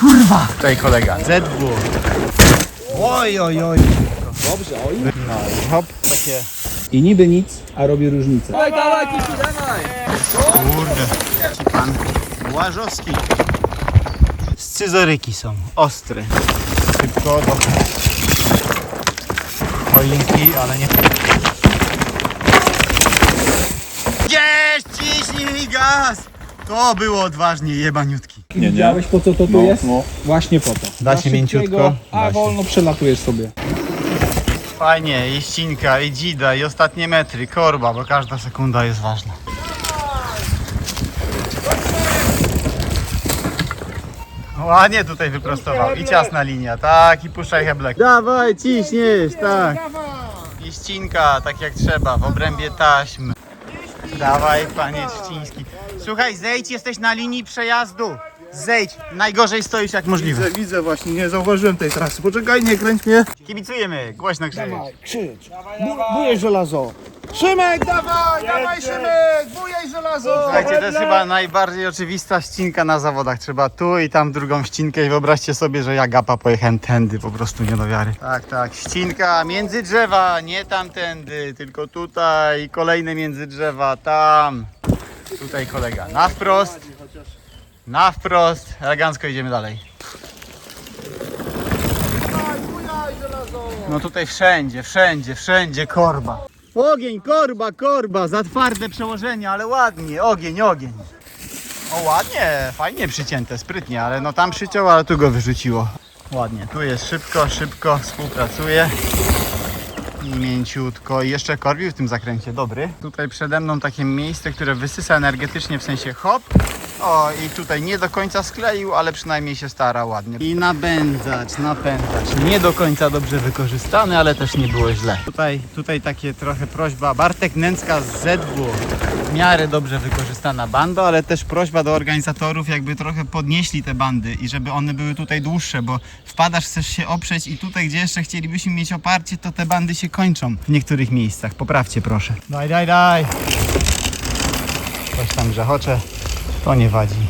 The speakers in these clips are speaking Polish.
Kurwa! Tutaj kolega. ZW. Oj, oj, oj. Dobrze, oj. No i hop, takie... I niby nic, a robi różnicę. Dawaj, dawaj, Kisiu, dawaj! Kurde. Ci pan Łażowski. Scyzoryki są ostre. Szybko do choinki, ale nie... Jest! Ciśnij gaz! To było odważnie, jebaniutki. Nie, Widziałeś po co to tu jest? no. Właśnie po to. Da się szybkiego, mięciutko. A Da się. wolno przelatujesz sobie. Fajnie, i ścinka, i dzida, i ostatnie metry, korba, bo każda sekunda jest ważna. Ładnie tutaj wyprostował. I ciasna linia, tak, i puszczaj heblek. Dawaj, ciśniesz, tak. I ścinka, tak jak trzeba, w obrębie taśmy. Dawaj, panie Trzciński. Słuchaj, zejdź, jesteś na linii przejazdu. Zejdź, najgorzej stoisz jak możliwe. Widzę, widzę właśnie, nie zauważyłem tej trasy. Poczekaj, nie kręć mnie. Kibicujemy, głośno krzycz. Krzycz. Bu- bujaj żelazo. Szymek, dawaj, dawaj Szymek, bujaj żelazo. Słuchajcie, to jest chyba najbardziej oczywista ścinka na zawodach. Trzeba tu i tam drugą ścinkę i wyobraźcie sobie, że ja gapa pojechałem tędy, po prostu nie do wiary. Tak, tak, ścinka między drzewa, nie tamtędy, tylko tutaj, kolejne między drzewa, tam. Tutaj kolega, na wprost, na wprost, elegancko idziemy dalej. No tutaj wszędzie, wszędzie, wszędzie korba. Ogień, korba, korba, za twarde przełożenie, ale ładnie, ogień, ogień. O ładnie, fajnie przycięte, sprytnie, ale no tam przyciął, ale tu go wyrzuciło. Ładnie, tu jest szybko, szybko, współpracuje. I mięciutko. I jeszcze korbił w tym zakręcie, dobry. Tutaj przede mną takie miejsce, które wysysa energetycznie, w sensie hop. O, i tutaj nie do końca skleił, ale przynajmniej się stara ładnie. I napędzacz, napędzacz. Nie do końca dobrze wykorzystany, ale też nie było źle. Tutaj, tutaj takie trochę prośba. Bartek Nęcka z ZW. W miarę dobrze wykorzystana banda, ale też prośba do organizatorów, jakby trochę podnieśli te bandy i żeby one były tutaj dłuższe, bo wpadasz, chcesz się oprzeć i tutaj, gdzie jeszcze chcielibyśmy mieć oparcie, to te bandy się kończą w niektórych miejscach. Poprawcie proszę. Daj, daj, daj. Coś tam grzechocze. To nie wadzi.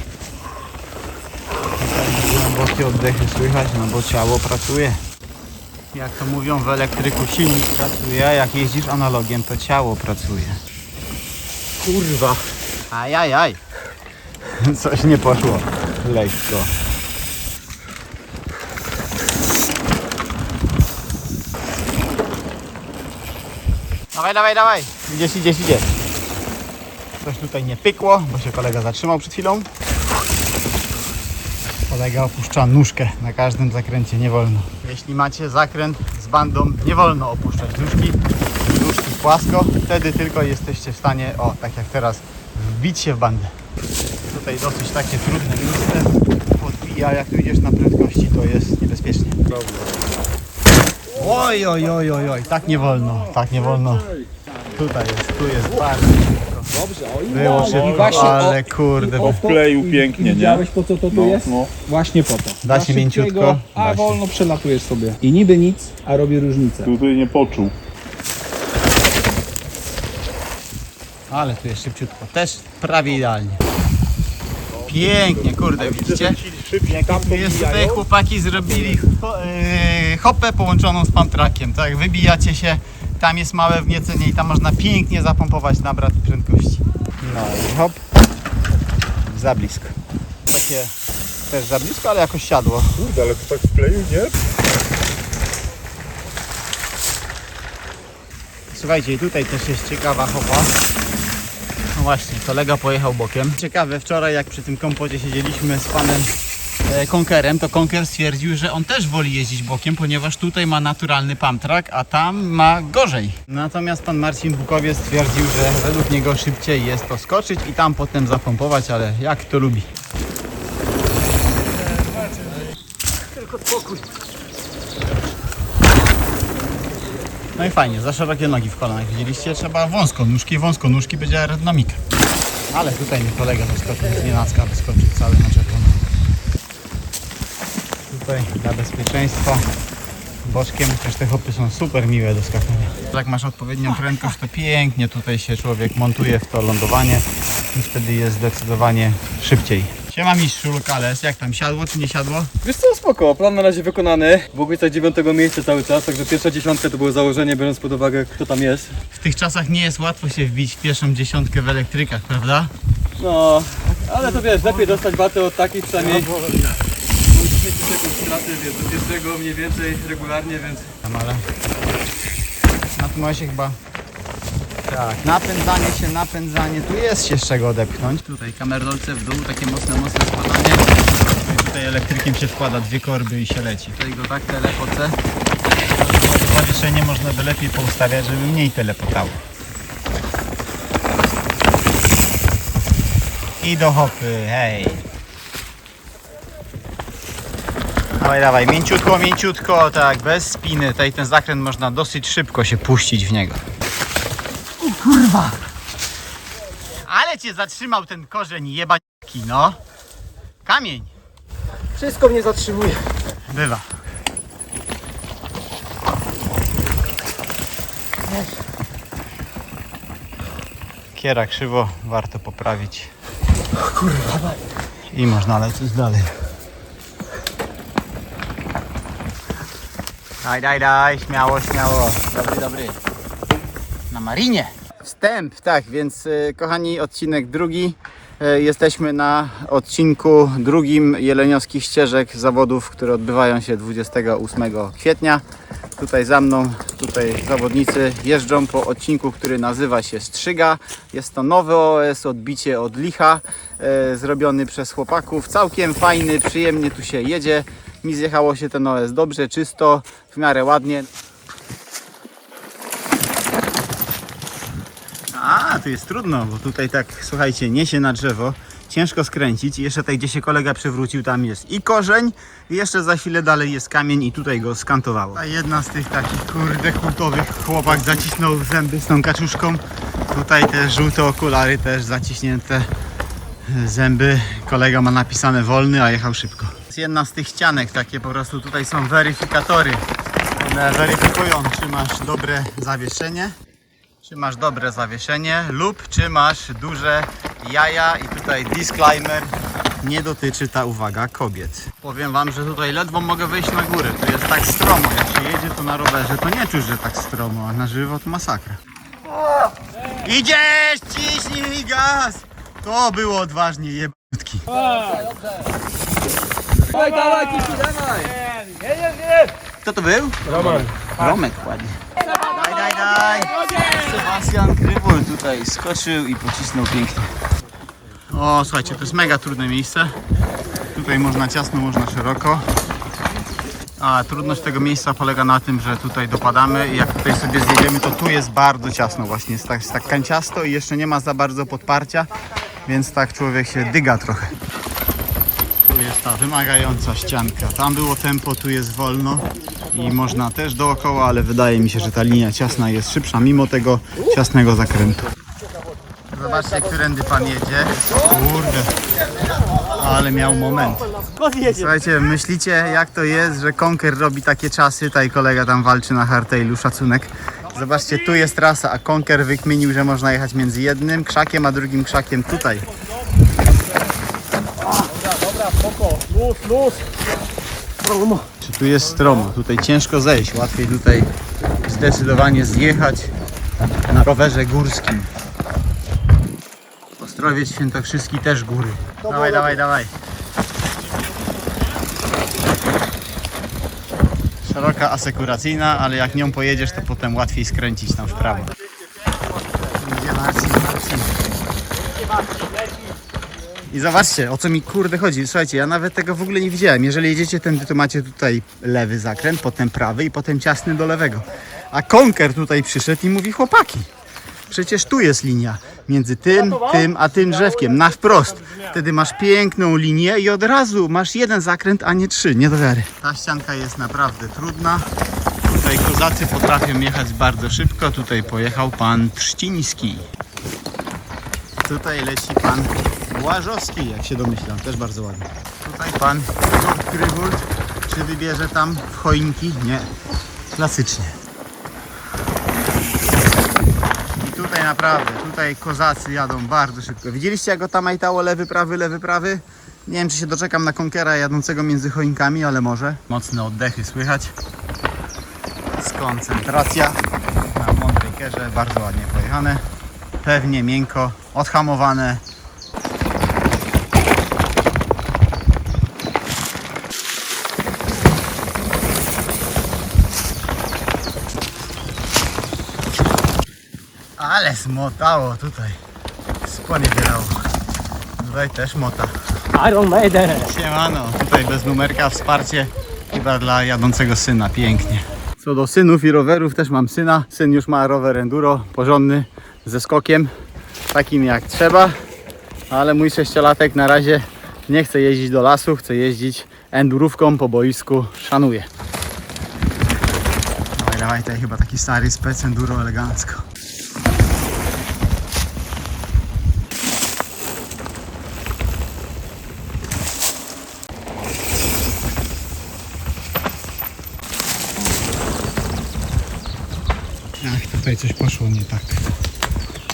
Głębokie oddechy słychać, no bo ciało pracuje. Jak to mówią w elektryku, silnik pracuje, a jak jeździsz analogiem, to ciało pracuje. Kurwa. Ajajaj. Coś nie poszło. Lekko. Dawaj, dawaj, dawaj. Idziesz, idziesz, idziesz. Coś tutaj nie pykło, bo się kolega zatrzymał przed chwilą. Kolega opuszcza nóżkę na każdym zakręcie, nie wolno. Jeśli macie zakręt z bandą, nie wolno opuszczać nóżki. Nóżki płasko, wtedy tylko jesteście w stanie, o tak jak teraz, wbić się w bandę. Tutaj dosyć takie trudne miejsce. Podbija, jak tu idziesz na prędkości, to jest niebezpiecznie. Oj, oj, oj, oj, oj, tak nie wolno, tak nie wolno. Tutaj jest, tu jest bardzo Dobrze, oj. Było I szybko, właśnie ale o- kurde, i bo o to- Wkleił i- pięknie, i nie? Widziałeś po co to tu No, jest? no. Właśnie po to. Da Dla się szybkiego, mięciutko, A da się. wolno przelatujesz sobie. I niby nic, a robi różnicę. Tutaj nie poczuł. Ale tu jest szybciutko. Też prawie idealnie. Pięknie, kurde, widzicie? tam Tu jest tutaj chłopaki zrobili ho, yy, hopę połączoną z pump-trackiem, tak? Wybijacie się, tam jest małe wniecenie i tam można pięknie zapompować na brat prędkości. No i hop. Za blisko. Takie też za blisko, ale jakoś siadło. Kurde, ale to tak wkleił, nie? Słuchajcie, tutaj też jest ciekawa hopa. No właśnie, kolega pojechał bokiem. Ciekawe, wczoraj jak przy tym kompocie siedzieliśmy z panem e, Conkerem, to Conker stwierdził, że on też woli jeździć bokiem, ponieważ tutaj ma naturalny pump track, a tam ma gorzej. Natomiast pan Marcin Bukowiec stwierdził, że według niego szybciej jest to skoczyć i tam potem zapompować, ale jak to lubi. Tylko spokój. No i fajnie, za szerokie nogi w kolanach widzieliście, trzeba wąsko nóżki, wąsko nóżki będzie aerodynamika. Ale tutaj mi kolega wyskoczył, z nienacka wyskoczył cały na czerwono. Tutaj dla bezpieczeństwa boczkiem, chociaż te hopy są super miłe do skakania. Jak masz odpowiednią prędkość, to pięknie tutaj się człowiek montuje w to lądowanie i wtedy jest zdecydowanie szybciej. Siema mistrzu Lokales, jak tam, siadło czy nie siadło? Wiesz co, spoko, plan na razie wykonany. W okolicach dziewiątego miejsca cały czas, także pierwsza dziesiątka to było założenie, biorąc pod uwagę kto tam jest. W tych czasach nie jest łatwo się wbić w pierwszą dziesiątkę w elektrykach, prawda? No, ale to wiesz, lepiej dostać batę od takich przynajmniej. Mam 30 sekund straty, więc do pierwszego mniej więcej regularnie, więc Tam, ale... Na tym się chyba... Tak, napędzanie się, napędzanie, tu jest się z czego odepchnąć. Tutaj kamerolce w dół, takie mocne, mocne składanie. I tutaj elektrykiem się wkłada dwie korby i się leci. Tutaj go tak telepoce. Zawieszenie można by lepiej poustawiać, żeby mniej telepotało. I do hopy, hej. Dawaj, dawaj, mięciutko, mięciutko, tak, bez spiny. Tutaj ten zakręt można dosyć szybko się puścić w niego. O kurwa! Ale cię zatrzymał ten korzeń jebaki, no. Kamień. Wszystko mnie zatrzymuje. Bywa. Kiera krzywo, warto poprawić. I można lecieć dalej. Daj, daj, daj, śmiało, śmiało. Dobry, dobry. Na marinie. Wstęp, tak, więc y, kochani, odcinek drugi. Y, Jesteśmy na odcinku drugim Jeleniowskich Ścieżek zawodów, które odbywają się 28 kwietnia. Tutaj za mną, tutaj zawodnicy jeżdżą po odcinku, który nazywa się Strzyga. Jest to nowy OS, odbicie od licha, e, zrobiony przez chłopaków. Całkiem fajny, przyjemnie tu się jedzie. Mi zjechało się ten OS dobrze, czysto, w miarę ładnie. A, tu jest trudno, bo tutaj tak, słuchajcie, niesie na drzewo, ciężko skręcić jeszcze tutaj, gdzie się kolega przewrócił, tam jest i korzeń, i jeszcze za chwilę dalej jest kamień i tutaj go skantowało. A jedna z tych takich, kurde, kultowych chłopak zacisnął zęby z tą kaczuszką. Tutaj te żółte okulary też zaciśnięte zęby. Kolega ma napisane wolny, a jechał szybko. Jest jedna z tych ścianek, takie po prostu tutaj są weryfikatory. One weryfikują, czy masz dobre zawieszenie czy masz dobre zawieszenie lub czy masz duże jaja i tutaj disclaimer nie dotyczy ta uwaga kobiet. Powiem wam, że tutaj ledwo mogę wejść na górę. Tu jest tak stromo. Jak się jedzie to na rowerze to nie czuć, że tak stromo, a na żywo to masakra. Idziesz, ciśnij gaz! To było odważnie jebutki. Dawaj, dawaj, Kiki, dawaj! Kto to był? Roman. Romek ładnie. Daj, daj, daj. Sebastian Krywul tutaj skoczył i pocisnął pięknie. O, słuchajcie, to jest mega trudne miejsce. Tutaj można ciasno, można szeroko. A trudność tego miejsca polega na tym, że tutaj dopadamy i jak tutaj sobie zjedziemy, to tu jest bardzo ciasno właśnie. Jest tak, jest tak kanciasto i jeszcze nie ma za bardzo podparcia, więc tak człowiek się dyga trochę. Ta wymagająca ścianka. Tam było tempo, tu jest wolno i można też dookoła, ale wydaje mi się, że ta linia ciasna jest szybsza mimo tego ciasnego zakrętu. Zobaczcie, którędy pan jedzie. Kurde. Ale miał moment. Słuchajcie, myślicie jak to jest, że Conker robi takie czasy? Tutaj kolega tam walczy na hardtailu, szacunek. Zobaczcie, tu jest trasa, a Conker wykminił, że można jechać między jednym krzakiem, a drugim krzakiem tutaj. Luz, luz. Czy tu jest stromo? Tutaj ciężko zejść, łatwiej tutaj zdecydowanie zjechać na rowerze górskim. Ostrowiec Świętokrzyski też góry. Dawaj, dawaj, dawaj. Szeroka asekuracyjna, ale jak nią pojedziesz, to potem łatwiej skręcić tam w prawo. Idzie Marcin, Marcin. I zobaczcie, o co mi kurde chodzi. Słuchajcie, ja nawet tego w ogóle nie widziałem. Jeżeli jedziecie tędy, to macie tutaj lewy zakręt, potem prawy i potem ciasny do lewego. A Konker tutaj przyszedł i mówi, chłopaki, przecież tu jest linia między tym, tym, a tym drzewkiem, na wprost. Wtedy masz piękną linię i od razu masz jeden zakręt, a nie trzy, nie do wiary. Ta ścianka jest naprawdę trudna. Tutaj kozacy potrafią jechać bardzo szybko. Tutaj pojechał pan Trzciński. Tutaj leci pan Łażowski, jak się domyślam, też bardzo ładnie. Tutaj pan Igor Krywul, czy wybierze tam w choinki? Nie, klasycznie. I tutaj naprawdę, tutaj kozacy jadą bardzo szybko. Widzieliście jak go tam majtało lewy, prawy, lewy, prawy? Nie wiem, czy się doczekam na konkera jadącego między choinkami, ale może. Mocne oddechy słychać. Skoncentracja na mądrej kerze, bardzo ładnie pojechane. Pewnie, miękko, odhamowane. Ale zmotało tutaj. Sponiewierało. Tutaj też mota. Iron Maiden. Siemano, tutaj bez numerka wsparcie chyba dla jadącego syna, pięknie. Co do synów i rowerów, też mam syna. Syn już ma rower enduro, porządny, ze skokiem, takim jak trzeba. Ale mój sześciolatek na razie nie chce jeździć do lasu, chce jeździć endurówką po boisku, szanuje. Dawaj, dawaj, tutaj chyba taki stary spec enduro elegancko. Tutaj coś poszło nie tak.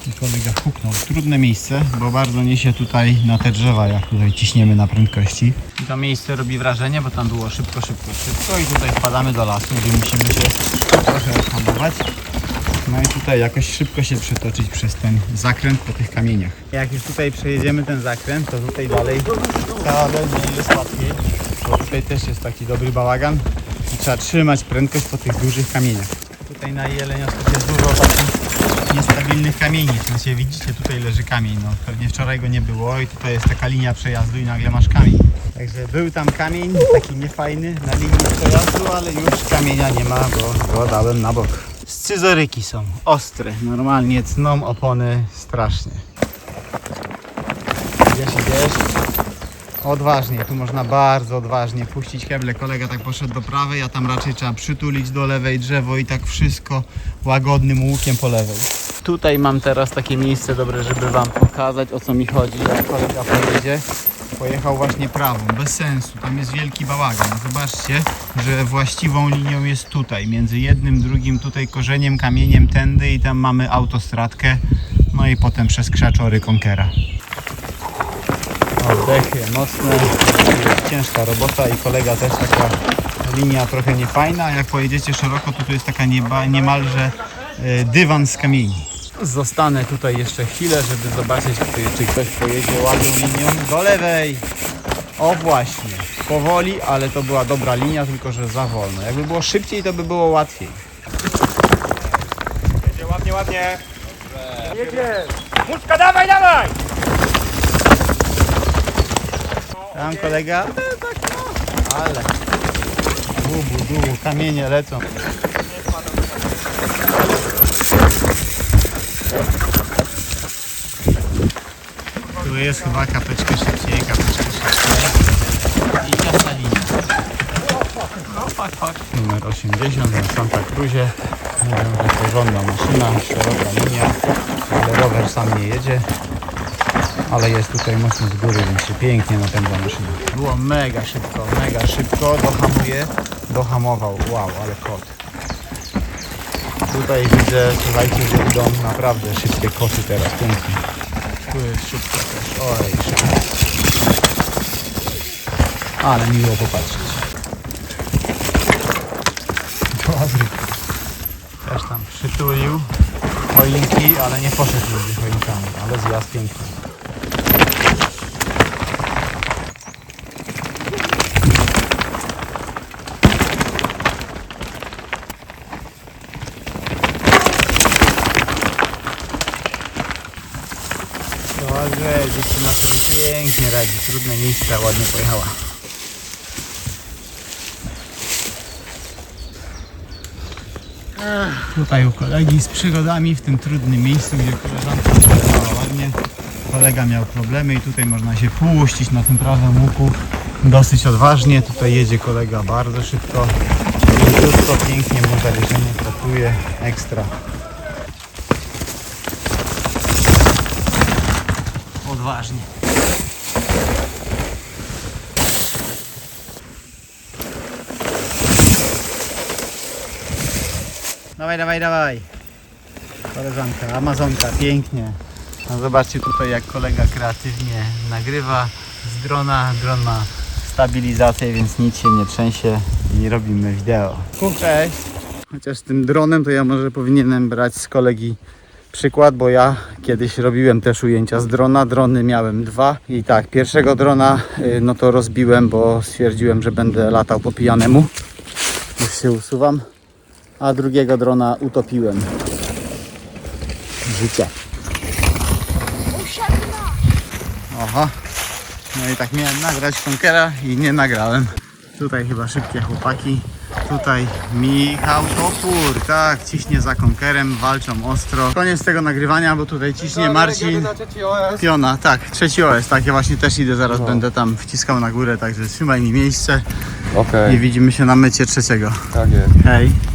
I kolega huknął. Trudne miejsce, bo bardzo niesie tutaj na te drzewa, jak tutaj ciśniemy na prędkości. I to miejsce robi wrażenie, bo tam było szybko, szybko, szybko i tutaj wpadamy do lasu, gdzie musimy się trochę odhamować. No i tutaj jakoś szybko się przetoczyć przez ten zakręt po tych kamieniach. Jak już tutaj przejedziemy ten zakręt, to tutaj dalej dalej jest łatwiej, bo tutaj też jest taki dobry bałagan i trzeba trzymać prędkość po tych dużych kamieniach. Tutaj na Jeleniosku jest dużo takich niestabilnych kamieni. Znaczy widzicie, tutaj leży kamień. No, pewnie wczoraj go nie było i tutaj jest taka linia przejazdu i nagle masz kamień. Także był tam kamień, taki niefajny na linii przejazdu, ale już kamienia nie ma, bo go dałem na bok. Scyzoryki są ostre, normalnie cną opony strasznie. Idziesz, idziesz. Odważnie, tu można bardzo odważnie puścić heble. Kolega tak poszedł do prawej, a tam raczej trzeba przytulić do lewej drzewo i tak wszystko łagodnym łukiem po lewej. Tutaj mam teraz takie miejsce dobre, żeby Wam pokazać o co mi chodzi. Jak kolega pojedzie, pojechał właśnie prawą, bez sensu. Tam jest wielki bałagan. Zobaczcie, że właściwą linią jest tutaj, między jednym, drugim, tutaj korzeniem, kamieniem tędy i tam mamy autostradkę. No i potem przez krzaczory konkera. Oddechy mocne, ciężka robota i kolega też taka linia trochę niefajna. Jak pojedziecie szeroko, to tu jest taka nieba, niemalże e, dywan z kamieni. Zostanę tutaj jeszcze chwilę, żeby zobaczyć, czy, czy ktoś pojedzie ładną linią do lewej. O właśnie, powoli, ale to była dobra linia, tylko że za wolno. Jakby było szybciej, to by było łatwiej. Jedzie ładnie, ładnie. Jedzie. Muszka, dawaj, dawaj! Tam kolega, ale dubu, dubu, kamienie lecą. Tu jest chyba kapeczkę szybciej, kapeczkę szybciej. I chodź. Numer 80 na Santa Cruzie. Mówią, że porządna maszyna, szeroka linia, ale rower sam nie jedzie ale jest tutaj mocno z góry, więc się pięknie napędza maszyna. Było mega szybko, mega szybko, dohamuje, dohamował, wow, ale kot. Tutaj widzę, słuchajcie, że idą naprawdę szybkie koty teraz, pięknie. Tu jest szybko też, oj, szybko. Ale miło popatrzeć. Dobry. Też tam przytulił choinki, ale nie poszedł między choinkami, ale zjazd piękny. Dobrze, dziewczyna sobie pięknie radzi. Trudne miejsca, ładnie pojechała. Ech, Tutaj u kolegi z przygodami w tym trudnym miejscu, gdzie koleżanka pojechała ładnie. Kolega miał problemy i tutaj można się puścić na tym prawym łuku dosyć odważnie. Tutaj jedzie kolega bardzo szybko. Mięciutko, pięknie mu zawieszenie pracuje. Ekstra. Odważnie. Dawaj, dawaj, dawaj. Koleżanka, Amazonka, pięknie. No zobaczcie tutaj jak kolega kreatywnie nagrywa, drona. Dron ma stabilizację, więc nic się nie trzęsie i robimy wideo. Cześć! Chociaż z tym dronem to ja może powinienem brać z kolegi przykład, bo ja kiedyś robiłem też ujęcia z drona. Drony miałem dwa i tak, pierwszego drona y, no to rozbiłem, bo stwierdziłem, że będę latał po pijanemu. Już się usuwam. A drugiego drona utopiłem. Życie. Oho. No i tak miałem nagrać konkera i nie nagrałem. Tutaj chyba szybkie chłopaki. Tutaj Michał Topór, tak, ciśnie za konkerem, walczą ostro. Koniec tego nagrywania, bo tutaj ciśnie Marcin. Piona, tak, trzeci OS, tak, ja właśnie też idę, zaraz będę tam wciskał na górę, także trzymaj mi miejsce Okej, i widzimy się na mecie trzeciego. tak jest. Hej.